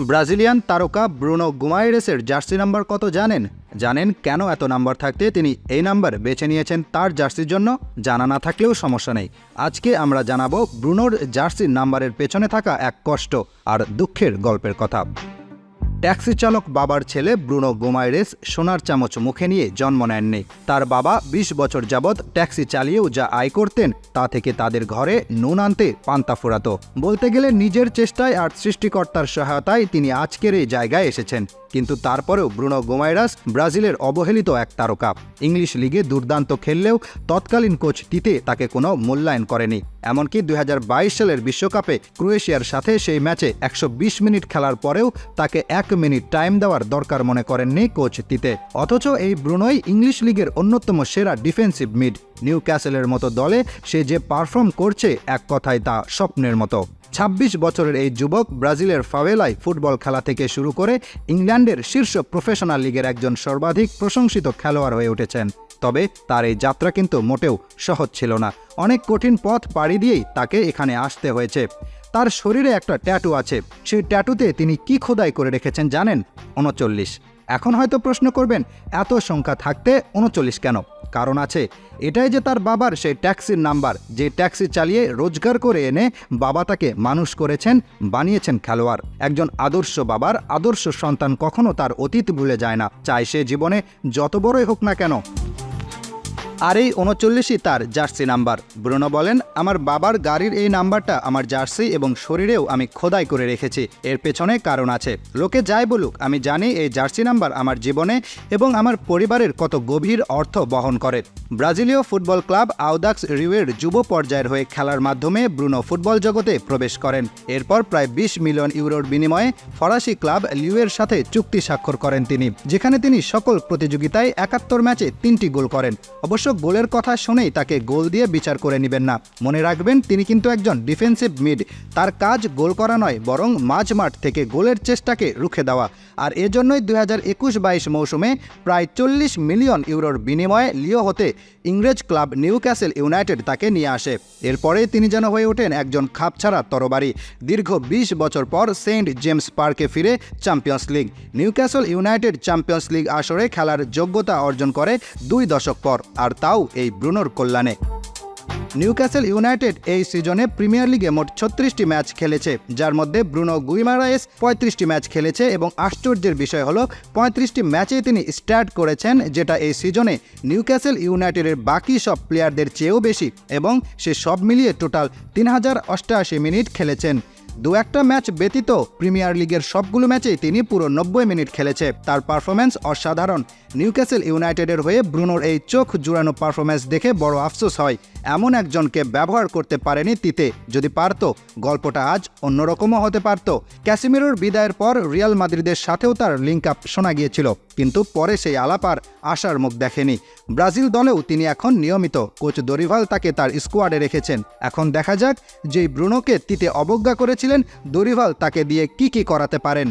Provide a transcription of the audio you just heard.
Brazilian তারকা Bruno গুমাইরেসের jersey number কত জানেন? জানেন কেন এত নাম্বার থাকতে তিনি এই নাম্বার বেছে নিয়েছেন তার জার্সির জন্য? জানা না থাকলেও সমস্যা নেই। আজকে আমরা জানাব ব্রুনোর জার্সির নাম্বারের পেছনে থাকা এক কষ্ট আর দুঃখের গল্পের কথা। ট্যাক্সি চালক বাবার ছেলে ব্রুনো গোমাইরেস সোনার চামচ মুখে নিয়ে জন্ম নেননি। তার বাবা ২০ বছর যাবৎ ট্যাক্সি চালিয়েও যা আয় করতেন, তা থেকে তাদের ঘরে নুন আনতে পান্তা ফুরাতো বলতে গেলে নিজের চেষ্টায় আর সৃষ্টিকর্তার সহায়তায় তিনি আজকের এই জায়গায় এসেছেন। কিন্তু তারপরেও ব্রুনো গোমাইরাস ব্রাজিলের অবহেলিত এক তারকা। ইংলিশ লিগে দুর্দান্ত খেললেও তৎকালীন কোচ তিতে তাকে কোনো মূল্যায়ন করেনি। এমনকি দুই হাজার বাইশ সালের বিশ্বকাপে ক্রোয়েশিয়ার সাথে সেই ম্যাচে একশো বিশ মিনিট খেলার পরেও তাকে এক মিনিট টাইম দেওয়ার দরকার মনে করেননি কোচ তিতে। অথচ এই ব্রুনোই ইংলিশ লিগের অন্যতম সেরা ডিফেন্সিভ মিড। নিউ ক্যাসেলের মতো দলে সে যে পারফর্ম করছে এক কথায় তা স্বপ্নের মতো। ২৬ বছরের এই যুবক ব্রাজিলের ফাওয়েলায় ফুটবল খেলা থেকে শুরু করে ইংল্যান্ডের শীর্ষ প্রফেশনাল লিগের একজন সর্বাধিক প্রশংসিত খেলোয়াড় হয়ে উঠেছেন। তবে তার এই যাত্রা কিন্তু মোটেও সহজ ছিল না। অনেক কঠিন পথ পাড়ি দিয়েই তাকে এখানে আসতে হয়েছে। তার শরীরে একটা ট্যাটু আছে। সেই ট্যাটুতে তিনি কি খোদাই করে রেখেছেন জানেন? উনচল্লিশ। এখন হয়তো প্রশ্ন করবেন, এত সংখ্যা থাকতে উনচল্লিশ কেন? কারণ আছে। এটাই যে তার বাবার সেই ট্যাক্সির নাম্বার, যে ট্যাক্সি চালিয়ে রোজগার করে এনে বাবা তাকে মানুষ করেছেন, বানিয়েছেন খেলোয়াড়। একজন আদর্শ বাবার আদর্শ সন্তান কখনো তার অতীত ভুলে যায় না। চাই সে জীবনে যত বড়ই হোক না কেন। আর এই উনচল্লিশই তার জার্সি নাম্বার। ব্রুনো বলেন, আমার বাবার গাড়ির এই নাম্বারটা আমার জার্সি এবং শরীরেও আমি খোদাই করে রেখেছি। এর পেছনে কারণ আছে। লোকে যাই বলুক, আমি জানি এই জার্সি নাম্বার আমার জীবনে এবং আমার পরিবারের কত গভীর অর্থ বহন করে। ব্রাজিলীয় ফুটবল ক্লাব আউদাক্স রিউয়ের যুব পর্যায়ের হয়ে খেলার মাধ্যমে ব্রুনো ফুটবল জগতে প্রবেশ করেন। এরপর প্রায় বিশ মিলিয়ন ইউরোর বিনিময়ে ফরাসি ক্লাব লিউয়ের সাথে চুক্তি স্বাক্ষর করেন তিনি, যেখানে তিনি সকল প্রতিযোগিতায় একাত্তর ম্যাচে তিনটি গোল করেন। অবশ্য গোলের কথা শুনেই তাকে গোল দিয়ে বিচার করে নেবেন না। মনে রাখবেন, তিনি কিন্তু একজন ডিফেন্সিভ মিড তার কাজ গোল করা নয়, বরং মাঝ মাঠ থেকে গোলের চেষ্টাকে রুখে দেওয়া। আর এজন্যই দুই হাজার একুশ বাইশ মৌসুমে প্রায় চল্লিশ মিলিয়ন ইউরোর বিনিময়ে লিও হতে ইংরেজ ক্লাব নিউ ক্যাসেল ইউনাইটেড তাকে নিয়ে আসে। এরপরে তিনি যেন হয়ে ওঠেন একজন খাপছাড়া তরবারি। দীর্ঘ বিশ বছর পর সেন্ট জেমস পার্কে ফিরে Champions League. Newcastle United Champions League আসরে খেলার যোগ্যতা অর্জন করে দুই দশক পর। আর তাও এই ব্রুনোর কল্যাণে। নিউক্যাসেল ইউনাইটেড এই সিজনে প্রিমিয়ার লিগে মোট ছত্রিশটি ম্যাচ খেলেছে, যার মধ্যে ব্রুনো গুইমারায়েস পঁয়ত্রিশটি ম্যাচ খেলেছে এবং আশ্চর্যের বিষয় হলো পঁয়ত্রিশটি ম্যাচেই তিনি স্টার্ট করেছেন, যেটা এই সিজনে নিউক্যাসেল ইউনাইটেডের বাকি সব প্লেয়ারদের চেয়েও বেশি এবং সে সব মিলিয়ে টোটাল তিন হাজার অষ্টআশি মিনিট খেলেছেন। দু একটা ম্যাচ ব্যতীত প্রিমিয়ার লিগের সবগুলো ম্যাচেই তিনি পুরো নব্বই মিনিট খেলেছে। তার পারফরম্যান্স অসাধারণ। নিউক্যাসেল ইউনাইটেডের হয়ে ব্রুনোর এই চোখ জুড়ানো পারফরম্যান্স দেখে বড় আফসোস হয়। এমন একজনকে ব্যবহার করতে পারেনি তিতে। যদি পারত, গল্পটা আজ অন্যরকমও হতে পারত। ক্যাসিমিরোর বিদায়ের পর রিয়াল মাদ্রিদের সাথেও তার লিঙ্ক আপ শোনা গিয়েছিল। কিন্তু পরে সেই আলাপ আর আশার মুখ দেখেনি। ব্রাজিল দলেও তিনি এখন নিয়মিত। কোচ দরিভাল তাকে তার স্কোয়াডে রেখেছেন। এখন দেখা যাক যেই ব্রুনোকে তিতে অবজ্ঞা করেছিলেন দরিভাল তাকে দিয়ে কি কি করাতে পারেন?